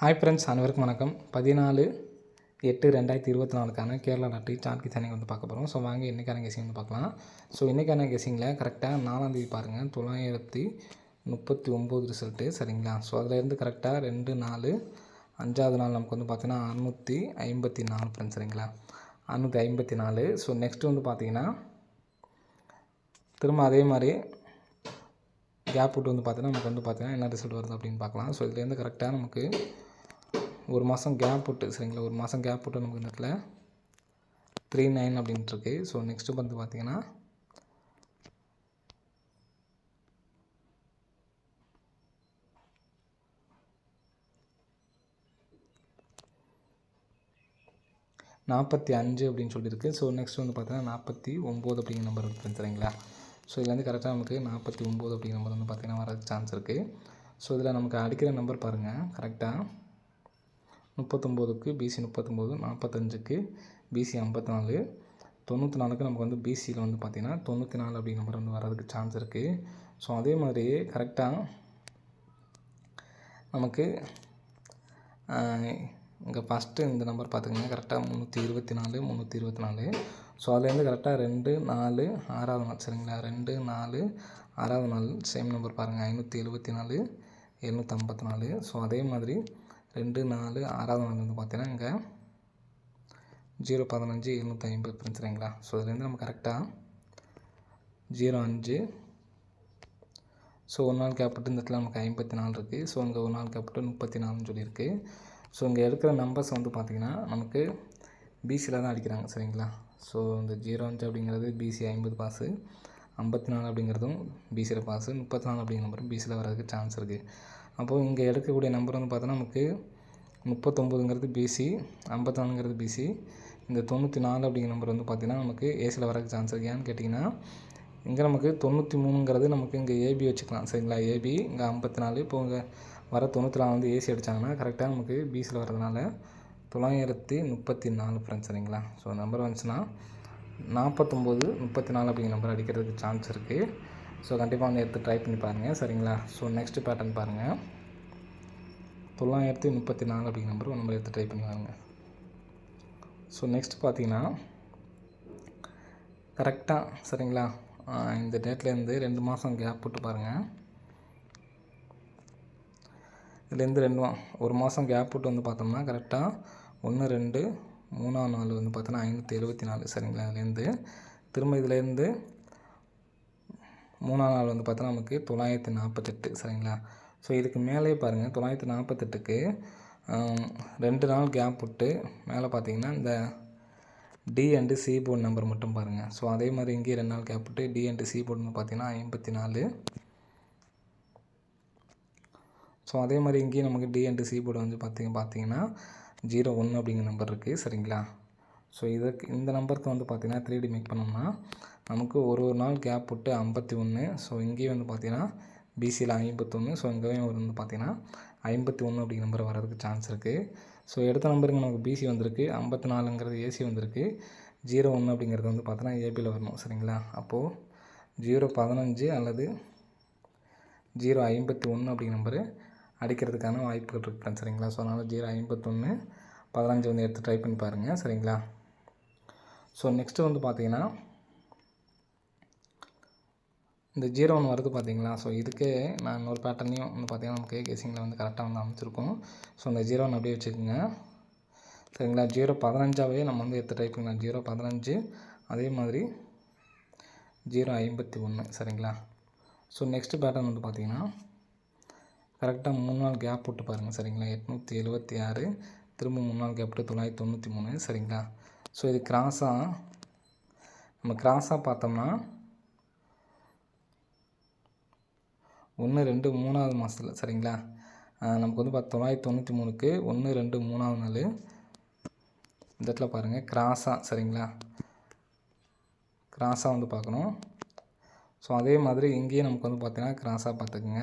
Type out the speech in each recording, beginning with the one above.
Hi friends அனைவருக்கும் வணக்கம். பதினாலு எட்டு ரெண்டாயிரத்தி இருபத்தி நாலுக்கான கேரளா நாட்டு சார்ட் கிசானிங் வந்து பார்க்க போகிறோம் ஸோ வாங்க இன்றைக்கான கெஸிங் வந்து பார்க்கலாம். ஸோ இன்றைக்கான கெஸிங்கில் கரெக்டாக நாலாந்தேதி பாருங்கள் தொள்ளாயிரத்தி முப்பத்தி ஒம்பது ரிசல்ட்டு சரிங்களா ஸோ அதிலேருந்து கரெக்டாக ரெண்டு நாலு அஞ்சாவது நாள் நமக்கு வந்து பார்த்தீங்கன்னா அறநூற்றி ஐம்பத்தி நாலு ஃப்ரெண்ட்ஸ் சரிங்களா? அறநூற்றி ஐம்பத்தி நாலு. ஸோ நெக்ஸ்ட்டு வந்து பார்த்தீங்கன்னா திரும்ப அதே மாதிரி கேப் விட்டு வந்து பார்த்தீங்கன்னா நமக்கு வந்து பார்த்தீங்கன்னா என்ன ரிசல்ட் வருது அப்படின்னு பார்க்கலாம். ஸோ இதுலேருந்து கரெக்டாக நமக்கு ஒரு மாதம் கேப் விட்டு சரிங்களா? ஒரு மாதம் கேப் விட்டு நமக்கு இந்த இடத்துல. த்ரீ நைன் அப்படின்ட்டு இருக்கு. ஸோ நெக்ஸ்ட்டு வந்து பார்த்தீங்கன்னா நாற்பத்தி அஞ்சு அப்படின்னு சொல்லியிருக்கு. ஸோ நெக்ஸ்ட் வந்து பார்த்தீங்கன்னா நாற்பத்தி ஒம்பது அப்படிங்கிற நம்பர் இருக்குது சரிங்களா? ஸோ இதுலேருந்து கரெக்டாக நமக்கு நாற்பத்தி ஒம்பது அப்படிங்கிற நம்பர் வந்து பார்த்தீங்கன்னா வர சான்ஸ் இருக்குது ஸோ இதில் நமக்கு அடிக்கிற நம்பர் பாருங்கள் கரெக்டாக முப்பத்தொம்போதுக்கு பிசி முப்பத்தொம்போது நாற்பத்தஞ்சுக்கு பிசி ஐம்பத்தி நாலு தொண்ணூற்றி நாலுக்கு நமக்கு வந்து பிசியில் வந்து பார்த்திங்கன்னா தொண்ணூற்றி நாலு அப்படி நம்பர் வந்து வர்றதுக்கு சான்ஸ் இருக்குது ஸோ அதே மாதிரி கரெக்டாக நமக்கு இங்கே ஃபஸ்ட்டு இந்த நம்பர் பார்த்துக்கோங்க கரெக்டாக முந்நூற்றி இருபத்தி நாலு முந்நூற்றி இருபத்தி நாலு ஸோ அதுலேருந்து கரெக்டாக ரெண்டு நாலு ஆறாவது நாள். சரிங்களா? ரெண்டு நாலு ஆறாவது நாள். சேம் நம்பர் பாருங்கள் ஐநூற்றி எழுபத்தி நாலு எழுநூற்றி ஐம்பத்தி நாலு ஸோ அதே மாதிரி ரெண்டு நாலு ஆறாவது நாள் வந்து பார்த்தீங்கன்னா இங்கே ஜீரோ பதினஞ்சு எழுநூற்றி ஐம்பது ஃப்ரெண்ட்ஸ் சரிங்களா ஸோ இதுலேருந்து நம்ம கரெக்டாக ஜீரோ அஞ்சு. ஸோ ஒரு நாள் கேப்பிட்டு இந்த இடத்துல நமக்கு ஐம்பத்தி நாலு இருக்குது ஸோ இங்கே ஒரு நாள் கேப்பிட்டு முப்பத்தி நாலுன்னு சொல்லியிருக்கு. ஸோ இங்கே எடுக்கிற நம்பர்ஸ் வந்து பார்த்திங்கன்னா நமக்கு பிசியில் தான் அடிக்கிறாங்க சரிங்களா? ஸோ இந்த ஜீரோ அஞ்சு அப்படிங்கிறது பிசி ஐம்பது பாஸு ஐம்பத்தி நாலு அப்படிங்கிறதும் பிசியில் பாஸு முப்பத்தி நாலு அப்படிங்கிற நம்பரும் பிசியில் வரதுக்கு சான்ஸ் இருக்குது அப்போது இங்கே எடுக்கக்கூடிய நம்பர் வந்து பார்த்தோன்னா நமக்கு முப்பத்தொம்போதுங்கிறது பிசி ஐம்பத்தி நாலுங்கிறது பிசி இந்த தொண்ணூற்றி நாலு அப்படிங்கிற நம்பர் வந்து பார்த்திங்கன்னா நமக்கு ஏசியில் வரக்கு சான்ஸ் இருக்கியான்னு ஏன்னு கேட்டிங்கன்னா இங்கே நமக்கு தொண்ணூற்றி மூணுங்கிறது நமக்கு இங்கே ஏபி வச்சுக்கலாம். சரிங்களா? ஏபி இங்கே ஐம்பத்தி நாலு இப்போ இங்கே வர தொண்ணூற்றி நாலு வந்து ஏசி அடித்தாங்கன்னா கரெக்டாக நமக்கு பிசியில் வரதுனால தொள்ளாயிரத்தி முப்பத்தி நாலு ஃப்ரெண்ட்ஸ் சரிங்களா ஸோ நம்பர் வந்துச்சுன்னா நாற்பத்தொம்போது முப்பத்தி நாலு அப்படிங்கிற நம்பர் அடிக்கிறதுக்கு சான்ஸ் இருக்குது ஸோ கண்டிப்பாக வந்து எடுத்து ட்ரை பண்ணி பாருங்கள் சரிங்களா? ஸோ நெக்ஸ்ட்டு பேட்டர்ன் பாருங்கள் தொள்ளாயிரத்தி முப்பத்தி நாலு அப்படிங்கிற நம்பர் ஒரு நம்பர் எடுத்து ட்ரை பண்ணி பாருங்கள் ஸோ நெக்ஸ்ட் பார்த்தீங்கன்னா கரெக்டாக சரிங்களா? இந்த டேட்லேருந்து ரெண்டு மாதம் கேப் போட்டு பாருங்கள் இதுலேருந்து ரெண்டு மா ஒரு மாதம் கேப் போட்டு வந்து பார்த்தோம்னா கரெக்டாக ஒன்று ரெண்டு மூணாம் நாள் வந்து பார்த்தோன்னா ஐநூற்றி எழுபத்தி நாலு சரிங்களா? இதுலேருந்து திரும்ப இதுலேருந்து மூணாம் நாள் வந்து பார்த்தா நமக்கு தொள்ளாயிரத்தி நாற்பத்தெட்டு சரிங்களா? ஸோ இதுக்கு மேலே பாருங்கள் தொள்ளாயிரத்தி நாற்பத்தெட்டுக்கு ரெண்டு நாள் கேப் விட்டு மேலே பார்த்தீங்கன்னா இந்த D and C board number மட்டும் பாருங்கள் ஸோ அதே மாதிரி இங்கேயே ரெண்டு நாள் கேப் விட்டு டி அண்டு சி போர்டுன்னு பார்த்தீங்கன்னா ஐம்பத்தி நாலு ஸோ அதே மாதிரி இங்கேயும் நமக்கு டி அண்டு சி போர்டு வந்து பார்த்திங்க பார்த்தீங்கன்னா ஜீரோ ஒன்று அப்படிங்கிற நம்பர் இருக்குது சரிங்களா? ஸோ இதுக்கு இந்த நம்பருக்கு வந்து பார்த்திங்கன்னா த்ரீ டி மேக் பண்ணோம்னா நமக்கு ஒரு ஒரு நாள் கேப் விட்டு ஐம்பத்தி ஒன்று ஸோ இங்கேயும் வந்து பார்த்திங்கன்னா பிசியில் ஐம்பத்தொன்று ஸோ இங்கேயும் ஒரு வந்து பார்த்திங்கன்னா ஐம்பத்தி ஒன்று அப்படிங்கிற நம்பர் வரதுக்கு சான்ஸ் இருக்குது ஸோ எடுத்த நம்பருங்க நமக்கு பிசி வந்திருக்கு ஐம்பத்தி நாலுங்கிறது ஏசி வந்திருக்கு ஜீரோ ஒன்று அப்படிங்கிறது வந்து பார்த்தோன்னா ஏபியில் வரணும் சரிங்களா? அப்போது ஜீரோ பதினஞ்சு அல்லது ஜீரோ ஐம்பத்தி ஒன்று அப்படிங்கிற நம்பரு அடிக்கிறதுக்கான வாய்ப்புகள் இருக்குது சரிங்களா? ஸோ அதனால் ஜீரோ ஐம்பத்தொன்று பதினஞ்சு வந்து எடுத்து ட்ரை பண்ணி பாருங்கள் சரிங்களா? ஸோ நெக்ஸ்ட்டு வந்து பார்த்தீங்கன்னா இந்த ஜீரோ ஒன்று வருது பார்த்தீங்களா ஸோ இதுக்கே நான் இன்னொரு பேட்டர்னையும் வந்து பார்த்தீங்கன்னா நமக்கு கேசிங்கில் வந்து கரெக்டாக வந்து அமைச்சிருக்கோம். ஸோ இந்த ஜீரோ ஒன்று அப்படியே வச்சுக்கோங்க. சரிங்களா? ஜீரோ பதினஞ்சாவே நம்ம வந்து எடுத்து டைப் பண்ணலாம். ஜீரோ பதினஞ்சு அதே மாதிரி ஜீரோ ஐம்பத்தி ஒன்று சரிங்களா? ஸோ நெக்ஸ்ட்டு பேட்டர்ன் வந்து பார்த்தீங்கன்னா கரெக்டாக மூணு நாள் கேப் போட்டு பாருங்கள் சரிங்களா? எட்நூற்றி எழுபத்தி ஆறு திரும்ப மூணு நாள் கேப் போட்டு தொள்ளாயிரத்தி தொண்ணூற்றி மூணு. சரிங்களா? ஸோ இது கிராஸாக நம்ம கிராஸாக பார்த்தோம்னா ஒன்று ரெண்டு மூணாவது மாதத்தில் சரிங்களா? நமக்கு வந்து பார்த்து தொள்ளாயிரத்தி தொண்ணூற்றி மூணுக்கு ஒன்று ரெண்டு மூணாவது நாள். இந்த இடத்துல பாருங்கள் கிராஸாக சரிங்களா? கிராஸாக வந்து பார்க்கணும். ஸோ அதே மாதிரி இங்கேயே நமக்கு வந்து பார்த்திங்கன்னா கிராஸாக பார்த்துக்குங்க.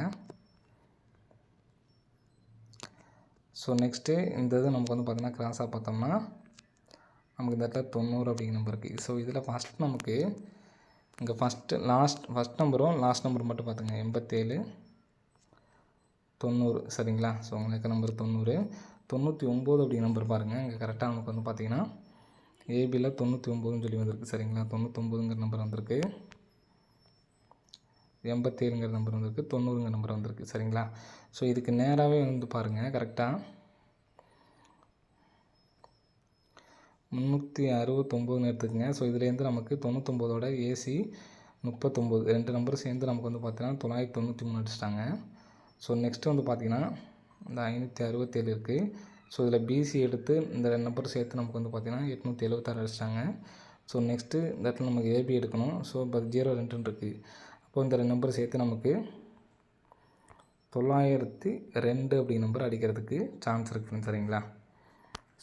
ஸோ நெக்ஸ்ட்டு இந்த இது நமக்கு வந்து பார்த்திங்கன்னா கிராஸாக பார்த்தோம்னா நமக்கு இந்த இடத்துல தொண்ணூறு அப்படிங்கிற நம்பர் இருக்குது ஸோ இதில் ஃபஸ்ட் நமக்கு இங்கே ஃபஸ்ட்டு லாஸ்ட் ஃபஸ்ட் நம்பரும் லாஸ்ட் நம்பர் மட்டும் பார்த்துங்க எண்பத்தேழு தொண்ணூறு சரிங்களா? ஸோ உங்களுக்கு நம்பர் தொண்ணூறு. தொண்ணூற்றி ஒம்பது அப்படிங்கிற நம்பர் பாருங்கள் இங்கே கரெக்டாக நமக்கு வந்து பார்த்தீங்கன்னா ஏபியில் தொண்ணூற்றி ஒம்போதுன்னு சொல்லி வந்திருக்கு சரிங்களா? தொண்ணூத்தொம்பதுங்கிற நம்பர் வந்திருக்கு. எண்பத்தேழுங்கிற நம்பர் வந்திருக்கு தொண்ணூறுங்கிற நம்பர் வந்திருக்கு சரிங்களா? ஸோ இதுக்கு நேராகவே வந்து பாருங்கள் கரெக்டாக முந்நூற்றி அறுபத்தொம்போதுன்னு எடுத்துக்கங்க. ஸோ இதுலேருந்து நமக்கு தொண்ணூத்தொம்போதோட ஏசி முப்பத்தொம்போது. ரெண்டு நம்பரும் சேர்ந்து நமக்கு வந்து பார்த்தீங்கன்னா தொள்ளாயிரத்தி தொண்ணூற்றி மூணு அடிச்சிட்டாங்க. ஸோ நெக்ஸ்ட்டு வந்து பார்த்திங்கன்னா இந்த ஐநூற்றி அறுபத்தேழு இருக்குது ஸோ இதில் பிசி எடுத்து இந்த ரெண்டு நம்பர் சேர்த்து நமக்கு வந்து பார்த்திங்கன்னா எட்நூற்றி எழுபத்தாறு அடிச்சிட்டாங்க. ஸோ நெக்ஸ்ட்டு இந்த இடத்துல நமக்கு ஏபி எடுக்கணும். ஸோ இப்போ ஜீரோ ரெண்டுன்னு இருக்குது அப்போ இந்த ரெண்டு நம்பர் சேர்த்து நமக்கு தொள்ளாயிரத்தி ரெண்டு அப்படி நம்பர் அடிக்கிறதுக்கு சான்ஸ் இருக்குது சரிங்களா?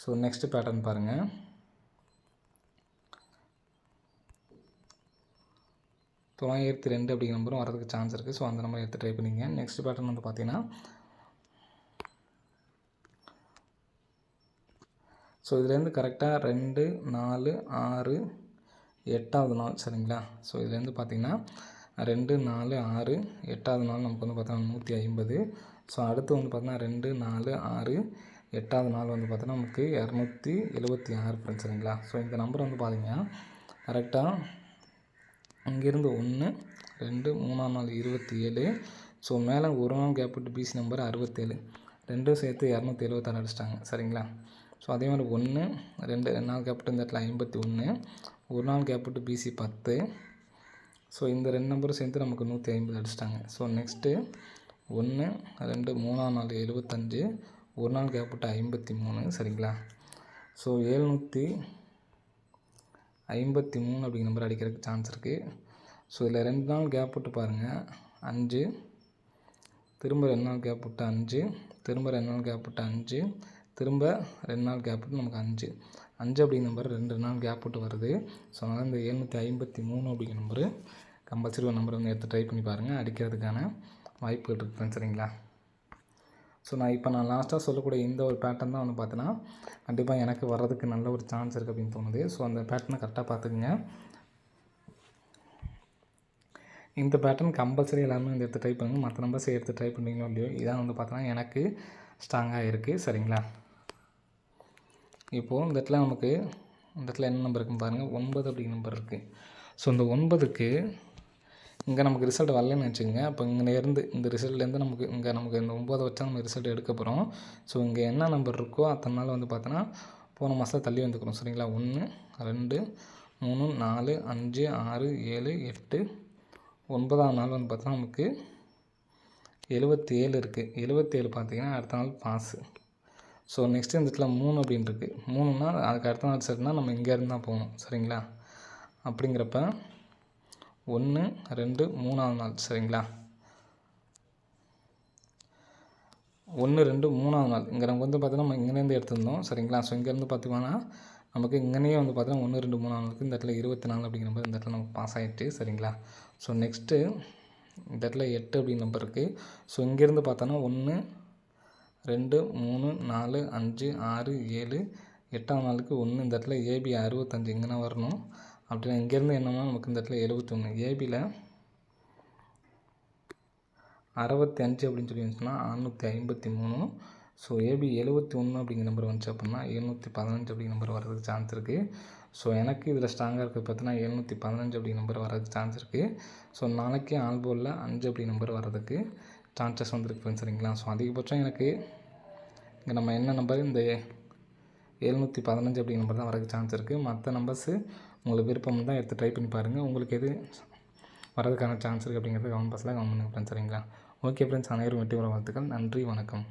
ஸோ நெக்ஸ்ட்டு பேட்டர்ன் பாருங்கள் தொள்ளாயிரத்தி ரெண்டு அப்படிங்கிற நம்பரும் வரதுக்கு சான்ஸ் இருக்குது ஸோ அந்த நம்பர் எடுத்து ட்ரை பண்ணிங்க. நெக்ஸ்ட் பேட்டர்ன் வந்து பார்த்தீங்கன்னா ஸோ இதுலேருந்து கரெக்டாக ரெண்டு நாலு ஆறு எட்டாவது நாள் சரிங்களா? ஸோ இதுலேருந்து பார்த்தீங்கன்னா ரெண்டு நாலு ஆறு எட்டாவது நாள் நமக்கு வந்து பார்த்தோன்னா நூற்றி ஐம்பது. ஸோ அடுத்து வந்து பார்த்தீங்கன்னா ரெண்டு நாலு ஆறு எட்டாவது நாள் வந்து பார்த்தோன்னா நமக்கு இரநூத்தி எழுபத்தி ஆறு ஃப்ரெண்ட்ஸ் சரிங்களா? ஸோ இந்த நம்பர் வந்து பார்த்தீங்கன்னா கரெக்டாக அங்கேருந்து ஒன்று ரெண்டு மூணாம் நாள் இருபத்தி ஏழு ஸோ மேலே ஒரு நாள் கேப் விட்டு பிசி நம்பர் அறுபத்தேழு. ரெண்டும் சேர்த்து இரநூத்தி எழுபத்தாறு அடிச்சிட்டாங்க. சரிங்களா? ஸோ அதே மாதிரி ஒன்று ரெண்டு ரெண்டு நாள் கேப் விட்டு இந்த இடத்துல ஐம்பத்தி ஒன்று ஒரு நாள் கேப் விட்டு பிசி பத்து. ஸோ இந்த ரெண்டு நம்பரும் சேர்த்து நமக்கு நூற்றி ஐம்பது அடிச்சிட்டாங்க. ஸோ நெக்ஸ்ட்டு ஒன்று ரெண்டு மூணாம் நாள் எழுபத்தஞ்சு ஒரு நாள் கேப் விட்டு ஐம்பத்தி மூணு. சரிங்களா? ஸோ ஏழ்நூற்றி ஐம்பத்தி மூணு அப்படிங்கிற நம்பர் அடிக்கிறதுக்கு சான்ஸ் இருக்குது ஸோ இதில் ரெண்டு நாள் கேப் விட்டு பாருங்கள் அஞ்சு. திரும்ப ரெண்டு நாள் கேப் விட்டு அஞ்சு. திரும்ப ரெண்டு நாள் கேப் விட்டு அஞ்சு. திரும்ப ரெண்டு நாள் கேப் விட்டு நமக்கு அஞ்சு. அஞ்சு அப்படிங்கிற நம்பர் ரெண்டு நாள் கேப் விட்டு வருது. ஸோ அதனால் இந்த எழுநூற்றி ஐம்பத்தி மூணு அப்படிங்கிற நம்பரு கம்பல்சரி ஒரு நம்பர் வந்து எடுத்து ட்ரை பண்ணி பாருங்கள் அடிக்கிறதுக்கான வாய்ப்புகள் இருக்குது சரிங்களா? ஸோ நான் இப்போ நான் லாஸ்ட்டாக சொல்லக்கூடிய இந்த ஒரு பேட்டர்ன் தான் வந்து பார்த்தீங்கன்னா கண்டிப்பாக எனக்கு வர்றதுக்கு நல்ல ஒரு சான்ஸ் இருக்குது அப்படின்னு தோணுது. ஸோ அந்த பேட்டர்னை கரெக்டாக பார்த்துக்குங்க இந்த பேட்டர்ன் கம்பல்சரி எல்லாருமே வந்து எடுத்து ட்ரை பண்ணுங்கள் மற்ற நம்பர்ஸ் எடுத்து ட்ரை பண்ணுறீங்களோ இல்லையோ இதான் வந்து பார்த்தோன்னா எனக்கு ஸ்ட்ராங்காக இருக்குது சரிங்களா? இப்போது இந்த இடத்துல நமக்கு இந்த இடத்துல என்ன நம்பர் இருக்குன்னு பாருங்கள் ஒன்பது அப்படிங்கிற நம்பர் இருக்குது ஸோ இந்த ஒன்பதுக்கு இங்கே நமக்கு ரிசல்ட் வரலன்னு வச்சுக்கோங்க. அப்போ இங்கேருந்து இந்த ரிசல்ட்லேருந்து நமக்கு இங்கே நமக்கு இந்த ஒம்பதை வச்சா நம்ம ரிசல்ட் எடுக்க போகிறோம் ஸோ இங்கே என்ன நம்பர் இருக்கோ அத்தனை நாள் வந்து பார்த்தோன்னா போன மாதம் தள்ளி வந்துக்கணும் சரிங்களா? ஒன்று ரெண்டு மூணு நாலு அஞ்சு ஆறு ஏழு எட்டு ஒன்பதாம் நாள் வந்து பார்த்தோன்னா நமக்கு எழுபத்தி ஏழு இருக்குது எழுபத்தி ஏழு பார்த்தீங்கன்னா அடுத்த நாள் பாஸு ஸோ நெக்ஸ்ட்டு இந்த இடத்துல மூணு அப்படின்னு இருக்குது மூணுன்னா அதுக்கு அடுத்த நாள் சரினா நம்ம இங்கேருந்து தான் போகணும். சரிங்களா? அப்படிங்கிறப்ப ஒன்று ரெண்டு மூணாவது நாள். சரிங்களா? ஒன்று ரெண்டு மூணாவது நாள். இங்கே நமக்கு வந்து பார்த்தோன்னா நம்ம இங்கேருந்து எடுத்திருந்தோம். சரிங்களா? ஸோ இங்கேருந்து பார்த்தீங்கன்னா நமக்கு இங்கேயே வந்து பார்த்தோன்னா ஒன்று ரெண்டு மூணாவது நாளுக்கு இந்த இடத்துல இருபத்தி நாலு அப்படிங்கிற மாதிரி இந்த இடத்துல நமக்கு பாஸ் ஆகிட்டு சரிங்களா? ஸோ நெக்ஸ்ட்டு இந்த இடத்துல எட்டு அப்படின்னு நம்பர் இருக்குது ஸோ இங்கேருந்து பார்த்தோன்னா ஒன்று ரெண்டு மூணு நாலு அஞ்சு ஆறு ஏழு எட்டாம் நாளுக்கு ஒன்று. இந்த இடத்துல ஏபி அறுபத்தஞ்சு இங்கேனா வரணும். அப்படின்னா இங்கேருந்து என்னன்னா நமக்கு இந்த இடத்துல எழுபத்தொன்று ஏபியில் அறுபத்தி அஞ்சு அப்படின்னு சொல்லி வந்துச்சுன்னா அறநூற்றி ஐம்பத்தி மூணு ஸோ ஏபி எழுபத்தி ஒன்று அப்படிங்கிற நம்பர் வந்துச்சு அப்படின்னா எழுநூற்றி பதினஞ்சு அப்படிங்கிற நம்பர் வர்றதுக்கு சான்ஸ் இருக்குது ஸோ எனக்கு இதில் ஸ்ட்ராங்காக இருக்குது பார்த்தீங்கன்னா எழுநூற்றி பதினஞ்சு அப்படிங்கிற நம்பர் வர்றதுக்கு சான்ஸ் இருக்குது ஸோ நாளைக்கு ஆல்போலில் அஞ்சு அப்படி நம்பர் வர்றதுக்கு சான்சஸ் வந்துருக்கு சரிங்களா? ஸோ அதிகபட்சம் எனக்கு இங்கே நம்ம என்ன நம்பர் இந்த எழுநூற்றி பதினஞ்சு அப்படி நம்பர் தான் வரதுக்கு சான்ஸ் இருக்குது மற்ற நம்பர்ஸு உங்களுக்கு விருப்பம் தான் எடுத்து ட்ரை பண்ணி பாருங்கள் உங்களுக்கு எது வரதுக்கான சான்ஸ் இருக்குது அப்படிங்கிறது கவர்மெண்ட் பஸ்ஸில் கவர்மெண்ட் ஃப்ரெண்ட்ஸ் சரிங்களா? ஓகே ஃப்ரெண்ட்ஸ் அனைவரும் வெற்றி வர வாழ்த்துக்கள். நன்றி வணக்கம்.